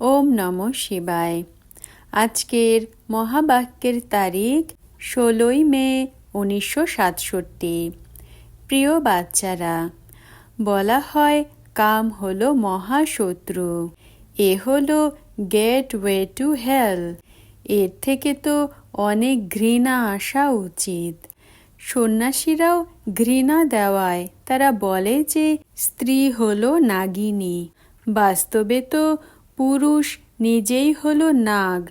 ওম নম শিবায়। আজকের মহাবাক্যের তারিখ ষোলোই মে উনিশশো সাতষট্টি। প্রিয় বাচ্চারা, বলা হয় কাম হলো মহাশত্রু। এ হলো গেট ওয়ে টু হেল। এর থেকে তো অনেক ঘৃণা আসা উচিত। সন্ন্যাসীরাও ঘৃণা দেওয়ায়। তারা বলে যে স্ত্রী হলো নাগিনী। বাস্তবে তো পুরুষ নিজেই হল নাগ,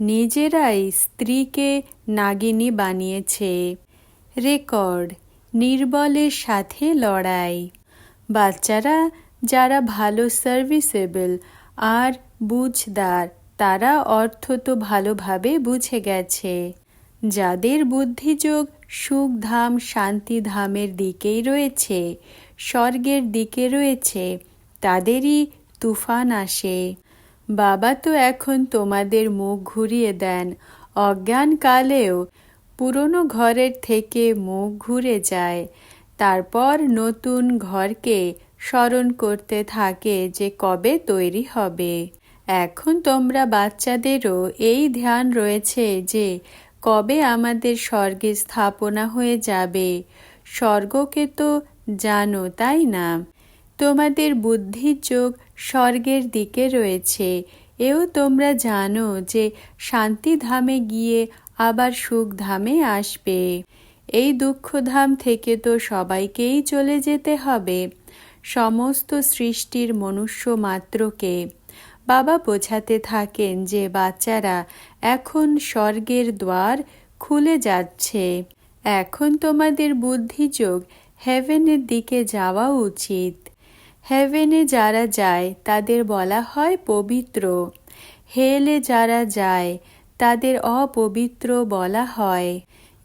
নিজেরাই স্ত্রীকে নাগিনী বানিয়েছে। রেকর্ড, নির্বলের সাথে লড়াই। বাচ্চারা যারা ভালো সার্ভিসেবল আর বুঝদার, তারা অর্থ তো ভালোভাবে বুঝে গেছে। যাদের বুদ্ধিযোগ সুখধাম, শান্তিধামের দিকেই রয়েছে, স্বর্গের দিকে রয়েছে, তাদেরই তুফান আসে। বাবা তো এখন তোমাদের মুখ ঘুরিয়ে দেন। অজ্ঞানকালেও পুরনো ঘরের থেকে মুখ ঘুরে যায়। তারপর নতুন ঘরকে স্মরণ করতে থাকে যে কবে তৈরি হবে। এখন তোমরা বাচ্চাদেরও এই ধ্যান রয়েছে যে কবে আমাদের স্বর্গে স্থাপনা হয়ে যাবে। স্বর্গকে তো জানো, তাই না? তোমাদের বুদ্ধির যোগ স্বর্গের দিকে রয়েছে। এও তোমরা জানো যে শান্তিধামে গিয়ে আবার সুখধামে আসবে। এই দুঃখধাম থেকে তো সবাইকেই চলে যেতে হবে। সমস্ত সৃষ্টির মনুষ্য মাত্রকে। বাবা বোঝাতে থাকেন যে বাচ্চারা এখন স্বর্গের দ্বার খুলে যাচ্ছে। এখন তোমাদের বুদ্ধিযোগ হেভেনের দিকে যাওয়া উচিত। হেভেনে যারা যায়, তাদের বলা হয় পবিত্র। হেলে যারা যায়, তাদের অপবিত্র বলা হয়।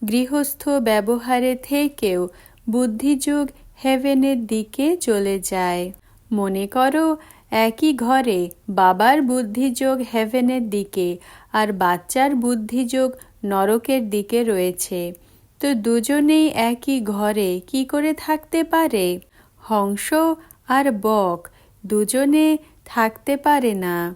গৃহস্থ ব্যবহারে থেকেও বুদ্ধিযোগ হেভেনের দিকে চলে যায়। মনে করো, একই ঘরে বাবার বুদ্ধিযোগ হেভেনের দিকে আর বাচ্চার বুদ্ধিযোগ নরকের দিকে রয়েছে। তো দুজনেই একই ঘরে কি করে থাকতে পারে? হংস আর বক, দুজনে থাকতে পারে না।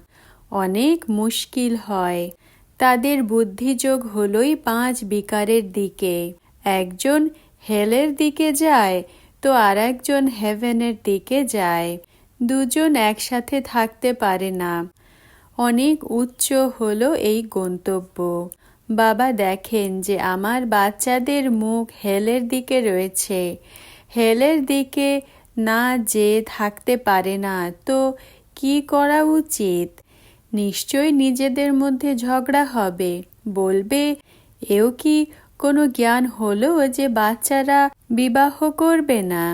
অনেক মুশকিল হয়। তাদের বুদ্ধিযোগ হলোই পাঁচ বিকারের দিকে। একজন হেলের দিকে যায়, তো আর একজন হেভেনের দিকে যায়। দুজন একসাথে থাকতে পারে না। অনেক উচ্চ হলো এই গন্তব্য। বাবা দেখেন যে আমার বাচ্চাদের মুখ হেলের দিকে রয়েছে। হেলের দিকে না যে থাকতে পারে না, তো কি করা উচিত? নিশ্চয় নিজেদের মধ্যে ঝগড়া হবে। বলবে, এও কি কোনো জ্ঞান হলো যে বাচ্চারা বিবাহ করবে না?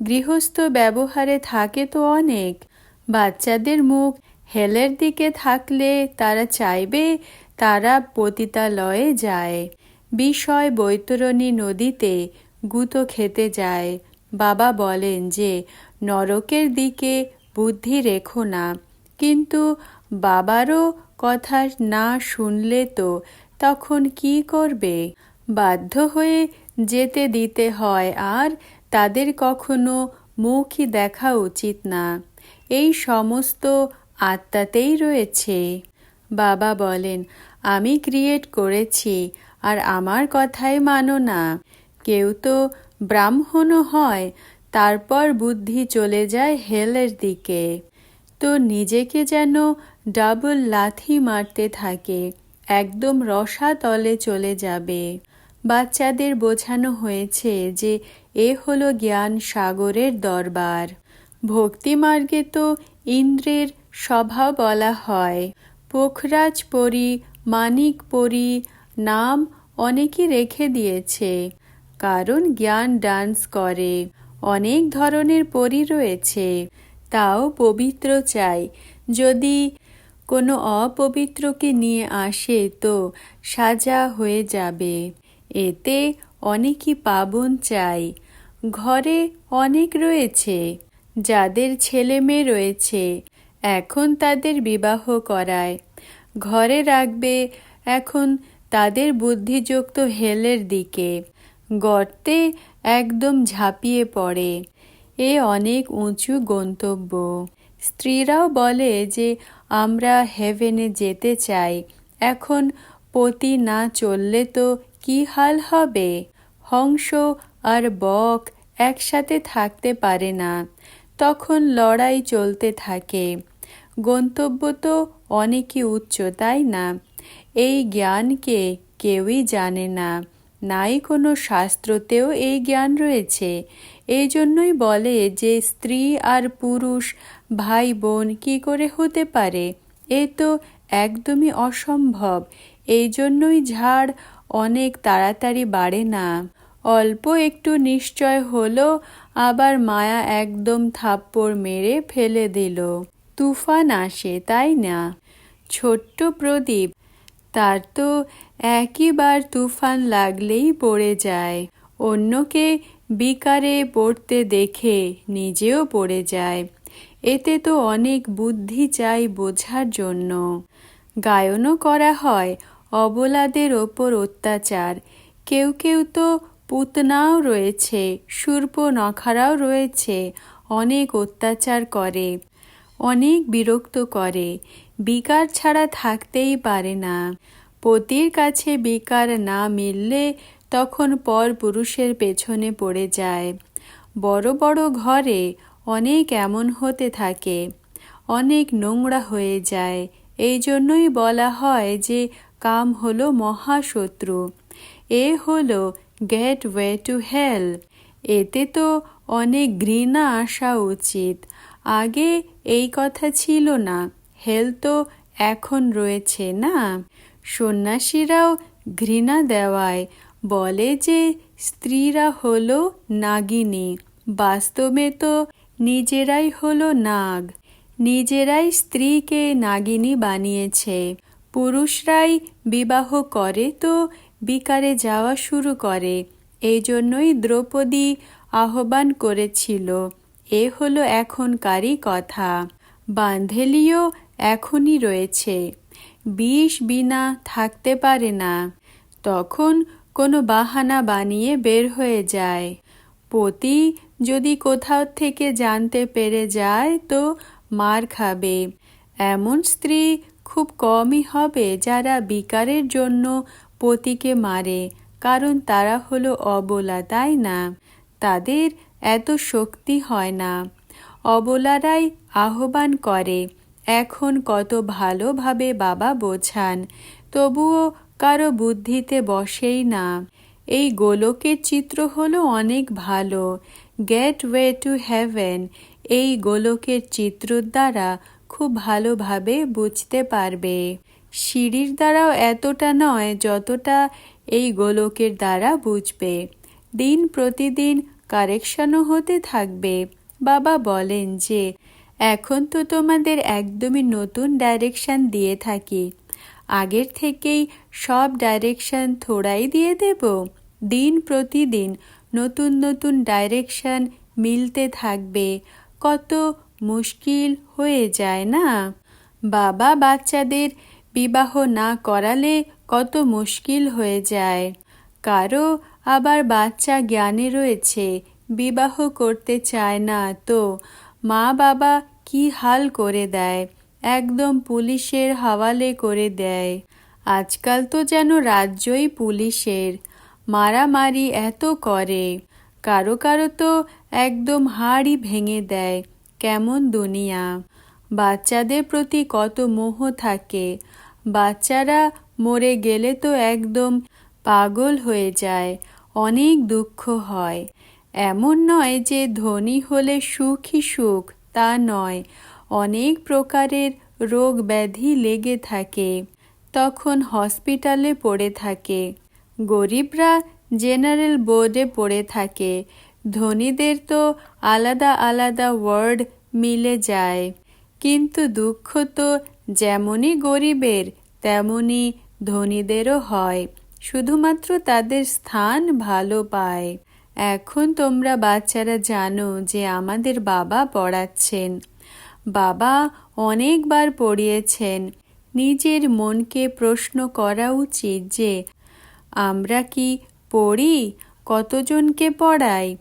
গৃহস্থ ব্যবহারে থাকে তো অনেক। বাচ্চাদের মুখ হেলের দিকে থাকলে তারা চাইবে তারা পতিতালয়ে যায়। বিষয় বৈতরণী নদীতে গুতো খেতে যায়। বাবা বলেন যে, নরকের দিকে বুদ্ধি রেখো না। কিন্তু বাবারও কথা না শুনলে তো তখন কি করবে? বাধ্য হয়ে যেতে দিতে হয়, আর তাদের কখনো মুখই দেখা উচিত না। এই সমস্ত আত্মাতেই রয়েছে। বাবা বলেন, আমি ক্রিয়েট করেছি, আর আমার কথাই মানো না। কেউ তো ব্রাহ্মণও হয়, তারপর বুদ্ধি চলে যায় হেলের দিকে। তো নিজেকে যেন ডাবল লাথি মারতে থাকে, একদম রসাতলে চলে যাবে। বাচ্চাদের বোঝানো হয়েছে যে এ হলো জ্ঞান সাগরের দরবার। ভক্তিমার্গে তো ইন্দ্রের স্বভাব বলা হয়। পোখরাজ পরি, মানিক পরি নাম অনেকে রেখে দিয়েছে। কারণ জ্ঞান ডান্স করে। অনেক ধরনের পরি রয়েছে। তাও পবিত্র চাই। যদি কোনো অপবিত্রকে নিয়ে আসে তো সাজা হয়ে যাবে। এতে অনেকই পাবন চাই। ঘরে অনেক রয়েছে। যাদের ছেলে মেয়ে রয়েছে, এখন তাদের বিবাহ করায়। ঘরে রাখবে এখন তাদের বুদ্ধিযুক্ত হেলের দিকে। গর্তে একদম ঝাঁপিয়ে পড়ে। এ অনেক উঁচু গন্তব্য। স্ত্রীরাও বলে যে, আমরা হেভেনে যেতে চাই। এখন পতি না চললে তো কি হাল হবে? হংস আর বক একসাথে থাকতে পারে না। তখন লড়াই চলতে থাকে। গন্তব্য তো অনেকই উচ্চ, তাই না? এই জ্ঞানকে কেউই জানে না। নাই কোনো শাস্ত্রতেও এই জ্ঞান রয়েছে। এই জন্যই বলে যে স্ত্রী আর পুরুষ ভাই বোন কি করে হতে পারে? এ তো একদমই অসম্ভব। এই জন্যই ঝাড় অনেক তাড়াতাড়ি বাড়ে না। অল্প একটু নিশ্চয় হলো, আবার মায়া একদম থাপ্পড় মেরে ফেলে দিল। তুফান আসে, তাই না? ছোট্ট প্রদীপ তার তো একইবার তুফান লাগলেই পড়ে যায়। অন্যকে বিকারে পড়তে দেখে নিজেও পড়ে যায়। এতে তো অনেক বুদ্ধি চাই বোঝার জন্য। গায়নও করা হয়, অবলাদের ওপর অত্যাচার। কেউ কেউ তো পুতনাও রয়েছে নখারাও রয়েছে, অনেক অত্যাচার করে, অনেক বিরক্ত করে। বিকার ছাড়া থাকতেই পারে না। পতির কাছে বিকার না মিললে তখন পর পুরুষের পেছনে পড়ে যায়। বড় বড় ঘরে অনেক এমন হতে থাকে, অনেক নোংরা হয়ে যায়। এই জন্যই বলা হয় যে কাম হলো মহাশত্রু, এ হলো গেট ওয়ে টু হেল। এতে তো অনেক ঘৃণা আসা উচিত। আগে এই কথা ছিল না হেল তো এখন রয়েছে না? সন্ন্যাসীরাও ঘৃণা দেওয়ায় বলে যে স্ত্রীরা হলো নাগিনী। বাস্তবে তো নিজেরাই হলো নাগ। নিজেরাই স্ত্রীকে নাগিনী বানিয়েছে। পুরুষরাই বিবাহ করে তো বিকারে যাওয়া শুরু করে। এই জন্যই দ্রৌপদী আহ্বান করেছিল। এ হলো এখনকারই কথা। বান্ধেলিও এখনই রয়েছে। বিষ বিনা থাকতে পারে না। তখন কোনো বাহানা বানিয়ে বের হয়ে যায়। পতি যদি কোথাও থেকে জানতে পেরে যায় তো মার খাবে। এমন স্ত্রী খুব কমই হবে যারা বিকারের জন্য পতিকে মারে, কারণ তারা হলো অবলা, তাই না? তাদের এত শক্তি হয় না। অবলারাই আহ্বান করে, এখন কত ভালোভাবে বাবা বোঝান, তবুও কারও বুদ্ধিতে বসেই না। এই গোলকের চিত্র হলো অনেক ভালো। গেট ওয়ে টু হ্যাভেন এই গোলকের চিত্র দ্বারা খুব ভালোভাবে বুঝতে পারবে। সিঁড়ির দ্বারাও এতটা নয় যতটা এই গোলকের দ্বারা বুঝবে। দিন প্রতিদিন কারেকশনও হতে থাকবে। বাবা বলেন যে এখন তো তোমাদের একদমই নতুন ডাইরেকশন দিয়ে থাকি। আগের থেকেই সব ডাইরেকশন থোড়াই দিয়ে দেব। দিন প্রতিদিন নতুন নতুন ডাইরেকশন মিলতে থাকবে। কত মুশকিল হয়ে যায় না? বাবা বাচ্চাদের বিবাহ না করালে কত মুশকিল হয়ে যায়। কারও আবার বাচ্চা জ্ঞানে রয়েছে, বিবাহ করতে চায় না তো। মা বাবা কি হাল করে দেয়? একদম পুলিশের হাওয়ালে করে দেয়। আজকাল তো যেন রাজ্যই পুলিশের। মারামারি এত করে। কারও কারও তো একদম হাড়ই ভেঙে দেয়। কেমন দুনিয়া। বাচ্চাদের প্রতি কত মোহ থাকে। বাচ্চারা মরে গেলে তো একদম পাগল হয়ে যায়। অনেক দুঃখ হয়। এমন নয় যে ধনী হলে সুখই সুখ, তা নয়। অনেক প্রকারের রোগ ব্যাধি লেগে থাকে। তখন হসপিটালে পড়ে থাকে। গরিবরা জেনারেল বোর্ডে পড়ে থাকে। ধনীদের তো আলাদা আলাদা ওয়ার্ড মিলে যায়। কিন্তু দুঃখ তো যেমনই গরিবের, তেমনই ধনীদেরও হয়। শুধুমাত্র তাদের স্থান ভালো পায়। এখন তোমরা বাচ্চারা জানো যে আমাদের বাবা পড়াচ্ছেন। বাবা অনেকবার পড়িয়েছেন। নিজের মনকে প্রশ্ন করা উচিত যে, আমরা কি পড়ি? কতজনকে পড়াই?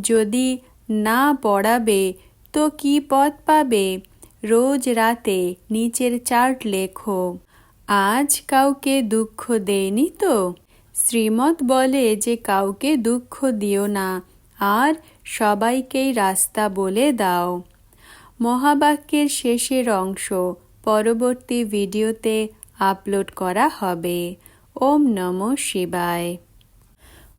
যদি না পড়াবে, তো কি পথ পাবে? রোজ রাতে নিচের চার্ট লেখো। আজ কাউকে দুঃখ দেয়নি তো? শ্রীমত বলে যে কাউকে দুঃখ দিও না, আর সবাইকেই রাস্তা বলে দাও। মহাবাক্যের শেষের অংশ পরবর্তী ভিডিওতে আপলোড করা হবে। ওম নমঃ শিবায়।